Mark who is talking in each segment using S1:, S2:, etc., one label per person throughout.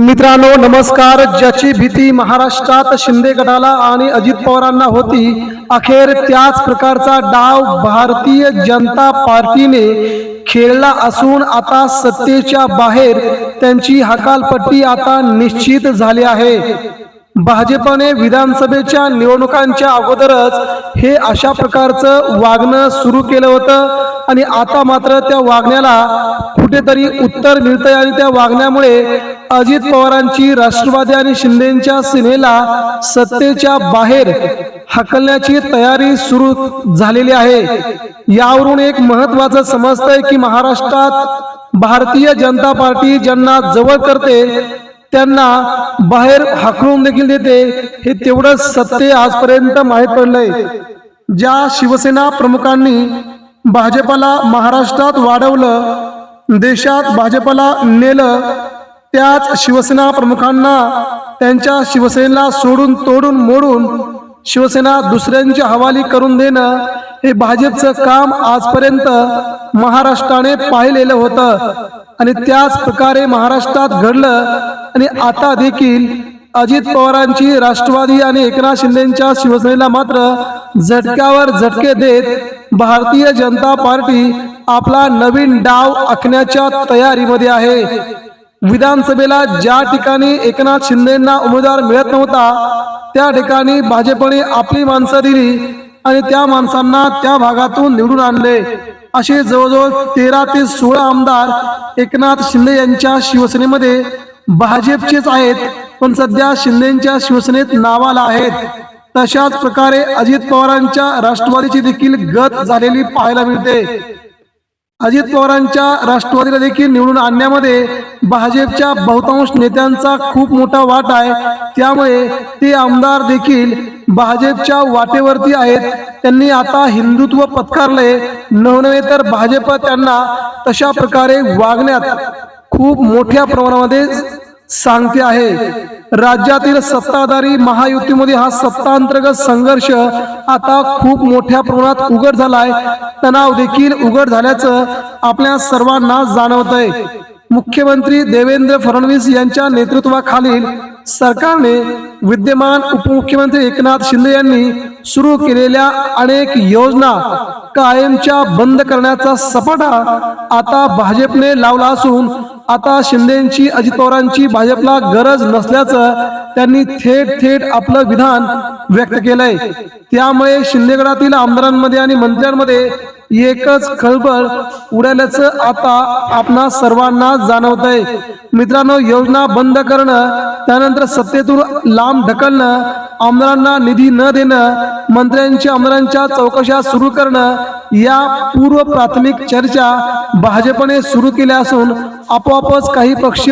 S1: मित्रांनो नमस्कार. ज्याची भीती महाराष्ट्रात शिंदे गटाला आणि अजित पवारांना होती अखेर त्याच प्रकारचा डाव भारतीय जनता पार्टीने खेळला असून आता सत्तेच्या बाहेर त्यांची हकालपट्टी आता निश्चित झाली आहे. भाजपने विधानसभेच्या निवडणुकांच्या अगोदरच हे अशा प्रकारचं वागणं सुरू केलं होतं आणि आता मात्र त्या वागण्याला कुठेतरी उत्तर मिळतंय आणि त्या वागण्यामुळे अजित पवारांची राष्ट्रवादी आणि शिंदेच्या सेनेला सत्तेच्या बाहेर हकलण्याची तयारी सुरू झालेली आहे. यावरून एक महत्वाचं समजतंय की महाराष्ट्रात भारतीय जनता पार्टी ज्यांना जवळ करते त्यांना बाहेर हाकलून देखील देते हे तेवढंच सत्य आजपर्यंत माहीत पडलंय. ज्या शिवसेना प्रमुखांनी भाजपाला महाराष्ट्रात वाढवलं देशात भाजपाला नेलं त्याच शिवसेना प्रमुखांना त्यांच्या शिवसेनेला सोडून तोडून मोडून शिवसेना दुसऱ्यांच्या हवाली करून देणं हे भाजपचं काम आजपर्यंत महाराष्ट्राने पाहिलेलं होतं. आणि त्याच प्रकारे महाराष्ट्रात घडलं आणि आता देखील अजित पवारांची राष्ट्रवादी आणि एकनाथ शिंदेच्या शिवसेनेला मात्र झटक्यावर झटके देत भारतीय जनता पार्टी आपला नवीन डाव आखण्याच्या तयारीमध्ये आहे. विधानसभेला ज्या ठिकाणी एकनाथ शिंदेना उमेदवार मिळत नव्हता त्या ठिकाणी भाजपने आपली माणसं दिली आणि त्या माणसांना त्या भागातून निवडून आणले. असे जवळजवळ तेरा ते सोळा आमदार एकनाथ शिंदे यांच्या शिवसेनेमध्ये भाजपचेच आहेत पण सध्या शिंदेच्या शिवसेनेत नावाला आहेत. तशाच प्रकारे अजित पवारांच्या राष्ट्रवादीची देखील गत झालेली पाहायला मिळते. अजित पवारांच्या राष्ट्रवादीला देखील निवडून आणण्यामध्ये भाजपच्या बहुतांश नेत्यांचा खूप मोठा वाटा आहे. त्यामुळे ते आमदार देखील भाजपच्या वाटेवरती आहेत. त्यांनी आता हिंदुत्व पत्कारले. नव्हे तर भाजप त्यांना तशा प्रकारे वागण्यात खूप मोठ्या प्रमाणामध्ये सांगते आहे. राज्यातील सत्ताधारी महायुतीमध्ये हा सत्तांतर्गत संघर्ष आता खूप मोठ्या प्रमाणात उघड झालाय. तणाव देखील उघड झाल्याचं आपल्या सर्वांना जाणवत आहे मुख्यमंत्री देवेंद्र फडणवीस यांच्या नेतृत्वाखालील सरकारने विद्यमान उपमुख्यमंत्री एकनाथ शिंदे यांनी सुरू केलेल्या अनेक योजना कायमच्या बंद करण्याचा सपाटा आता भाजपने लावला असून आता शिंदेची अजित पवारांची भाजपला गरज नसल्याचं त्यांनी थेट थेट आपलं विधान व्यक्त केलंय. त्यामुळे शिंदेगडातील आमदारांमध्ये आणि मंत्र्यांमध्ये एकच खळबळ उडाल्याचं आता आपणा सर्वांना जाणवत आहे मित्रांनो योजना बंद करणं त्यानंतर सत्तेतून लांब ढकलणं आमदारांना निधी न देणं मंत्र्यांच्या आमदारांच्या चौकशा सुरू करणं या पूर्व प्राथमिक चर्चा भाजपने सुरू केल्या असून आपोआपच काही पक्ष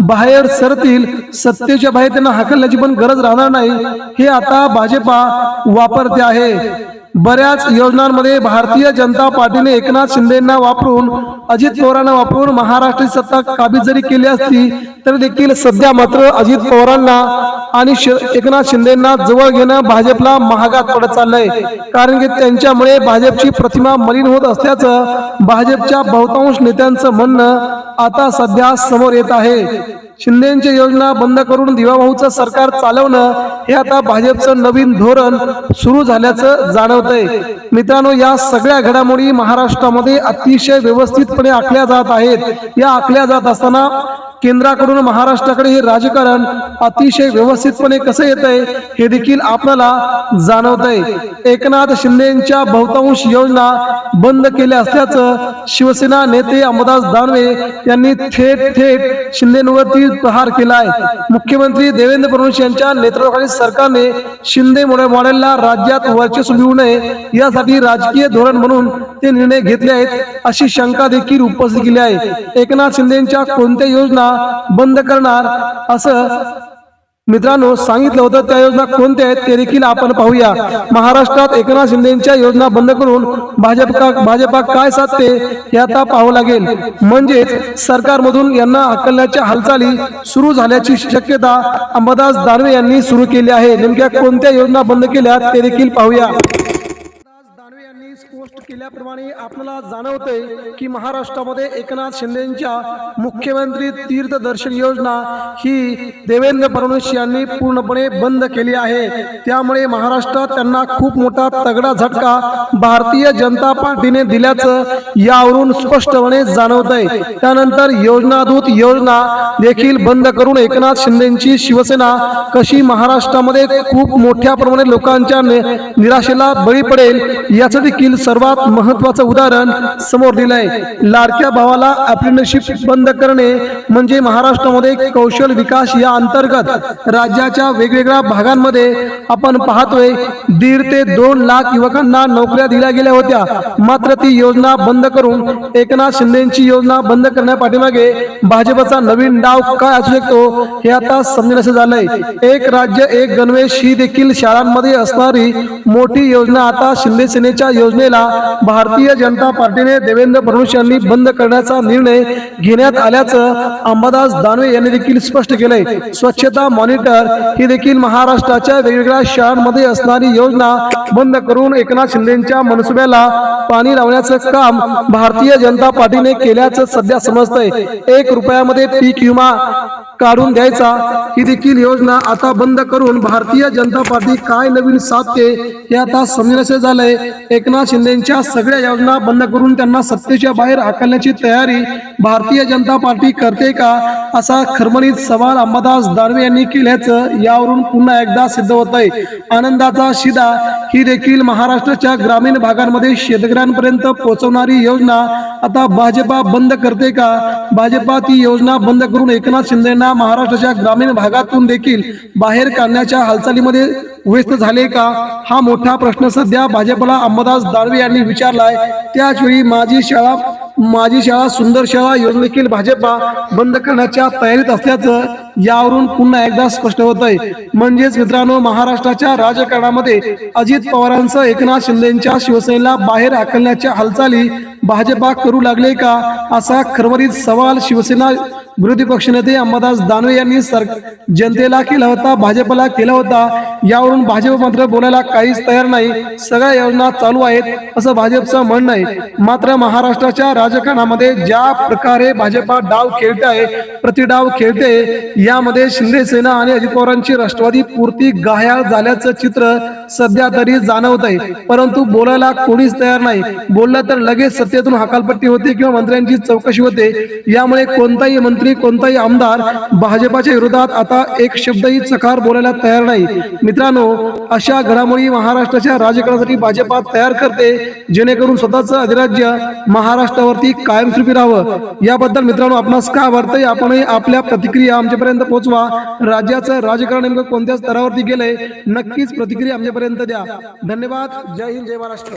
S1: बाहेर सरतील सत्तेच्या बाहेर त्यांना हाकलण्याची पण गरज राहणार नाही हे आता भाजपा वापरते आहे. बऱ्याच योजनांमध्ये भारतीय जनता पार्टीने एकनाथ शिंदेना वापरून अजित पवारांना वापरून महाराष्ट्र सत्ता काबीज जरी केली असती तरी देखील सध्या मात्र अजित पवारांना आणि श- एकनाथ शिंदेना जवळ घेणं भाजपला महागात पडत चाललंय. कारण की त्यांच्यामुळे भाजपची प्रतिमा मलिन होत असल्याचं भाजपच्या बहुतांश नेत्यांचं म्हणणं आता सध्या समोर येत आहे. शिंदेची योजना बंद करून दिवाभाऊचं सरकार चालवणं हे आता भाजपचं नवीन धोरण सुरू झाल्याचं जाणवतंय. मित्रांनो या सगळ्या घडामोडी महाराष्ट्रामध्ये अतिशय व्यवस्थितपणे आखल्या जात आहेत. या आखल्या जात असताना केंद्राकडून महाराष्ट्राकडे हे राजकारण अतिशय व्यवस्थितपणे कसं येत आहे हे देखील आपल्याला जाणवत आहे एकनाथ शिंदेच्या बहुतांश योजना बंद केल्या असल्याचं शिवसेना नेते अंबादास दानवे यांनी थेट थेट शिंदेवरती प्रहार केलाय. मुख्यमंत्री देवेंद्र फडणवीस यांच्या नेतृत्वाखाली सरकारने शिंदे मॉडेलला राज्यात वर्चस्व मिळू नये यासाठी राजकीय धोरण म्हणून ते निर्णय घेतले आहेत अशी शंका देखील उपस्थित केली आहे. एकनाथ शिंदेच्या कोणत्या योजना बंद करणार असं मित्रांनो सांगितलं होतं त्या योजना कोणत्या आहेत ते देखील आपण पाहूया. महाराष्ट्रात एकनाथ शिंदेच्या योजना बंद करून भाजप का भाजपा काय साधते हे आता पाहावं लागेल. म्हणजेच सरकारमधून यांना हकलण्याच्या हालचाली सुरू झाल्याची शक्यता अंबादास दानवे यांनी सुरू केली आहे. नेमक्या कोणत्या योजना बंद केल्या ते देखील पाहूया. गोष्ट केल्याप्रमाणे आपल्याला जाणवतंय की महाराष्ट्रामध्ये एकनाथ शिंदेच्या मुख्यमंत्री तीर्थ दर्शन योजना ही देवेंद्र फडणवीस यांनी पूर्णपणे बंद केली आहे. त्यामुळे महाराष्ट्रात त्यांना खूप मोठा तगडा झटका भारतीय जनता पार्टीने दिल्याचं यावरून स्पष्टपणे जाणवत आहे त्यानंतर योजनादूत योजना देखील बंद करून एकनाथ शिंदेची शिवसेना कशी महाराष्ट्रामध्ये खूप मोठ्या प्रमाणे लोकांच्या निराशेला बळी पडेल याचं देखील सर्वात महत्वाचं उदाहरण समोर दिलंय. लाडक्या भावाला अप्रेंटिसशिप बंद करणे म्हणजे महाराष्ट्रामध्ये कौशल विकास या अंतर्गत राज्याच्या वेगवेगळ्या भागांमध्ये आपण पाहतोय दीड ते दोन लाख युवकांना नोकऱ्या दिल्या गेल्या होत्या. मात्र ती योजना बंद करून एकनाथ शिंदेची योजना बंद करण्यापाठीमागे भाजपचा नवीन डाव काय असू शकतो हे आता समजण्याचं झालंय. एक राज्य एक गणवेश ही देखील शाळांमध्ये असणारी मोठी योजना आता शिंदे सेनेच्या योजनेला भारतीय जनता पार्टीने देवेंद्र फडणवीस यांनी बंद करण्याचा निर्णय घेण्यात आल्याचं अंबादास दानवे यांनी देखील स्पष्ट केलंय. स्वच्छता मॉनिटर ही देखील महाराष्ट्राच्या वेगवेगळ्या शाळांमध्ये असणारी योजना बंद करून एकनाथ शिंदेच्या मनसुब्याला पाणी लावण्याचं काम भारतीय जनता पार्टीने केल्याचं सध्या समजतंय. एक रुपयामध्ये पीक विमा काढून द्यायचा. ही देखील योजना आता बंद करून भारतीय जनता पार्टी काय नवीन साधते हे आता समजण्याचे झालंय. एकनाथ शिंदेच्या सगळ्या योजना बंद करून त्यांना सत्तेच्या बाहेर हाकलण्याची तयारी भारतीय जनता पार्टी करते का? असा खरमणीत सवाल अंबादास दानवे यांनी केल्याचं यावरून पुन्हा एकदा सिद्ध होत आहे आनंदाचा शिदा ही देखील महाराष्ट्राच्या ग्रामीण भागांमध्ये शेतकऱ्यांपर्यंत पोहोचवणारी योजना आता भाजपा बंद करते का? भाजपा ती योजना बंद करून एकनाथ शिंदेना महाराष्ट्राच्या ग्रामीण भागातून देखील बाहेर काढण्याच्या हालचालीमध्ये व्यस्त झाले का? हा मोठा प्रश्न सध्या भाजपला अंबादास दानवे यांनी विचारलाय. त्याचवेळी माझी शाळा माझी शाळा सुंदर शाळा योजना देखील भाजपा बंद करण्याच्या तयारीत असल्याचं यावरून पुन्हा एकदा स्पष्ट होत आहे म्हणजेच मित्रांनो महाराष्ट्राच्या राजकारणामध्ये अजित पवारांचं एकनाथ शिंदेच्या शिवसेनेला बाहेर हाकलण्याच्या हालचाली भाजपा करू लागले का? असा खरवरीत सवाल शिवसेना विरोधी पक्षनेते अंबादास दानवे यांनी सर जनतेला केला होता भाजपला केला होता. यावरून भाजप मात्र बोलायला काहीच तयार नाही. सगळ्या योजना चालू आहेत असं भाजपचं म्हणणं आहे. मात्र महाराष्ट्राच्या राजकारणामध्ये ज्या प्रकारे भाजपा डाव खेळते आहे प्रतिडाव खेळते यामध्ये शिंदे सेना आणि अजित पवारांची राष्ट्रवादी पूर्ती गायाळ झाल्याचं चित्र सध्या तरी जाणवत आहे. परंतु बोलायला कोणीच तयार नाही. बोललं तर लगेच सत्तेतून हकालपट्टी होते किंवा मंत्र्यांची चौकशी होते. यामुळे कोणताही मंत्री मंत्री कोणताही आमदार भाजपाच्या विरोधात आता एक शब्दही चकार बोलायला तयार नाही. मित्रांनो अशा घडामोडी महाराष्ट्राच्या राजकारणासाठी भाजपा तयार करते जेणेकरून स्वतःचं अधिराज्य महाराष्ट्रावरती कायमस्वरूपी राहावं. याबद्दल मित्रांनो आपणास काय वाटतंय? आपणही आपल्या प्रतिक्रिया आमच्यापर्यंत पोहोचवा. राज्याचं राजकारण नेमकं कोणत्या स्तरावरती गेलंय? नक्कीच प्रतिक्रिया आमच्यापर्यंत द्या. धन्यवाद. जय हिंद जय महाराष्ट्र.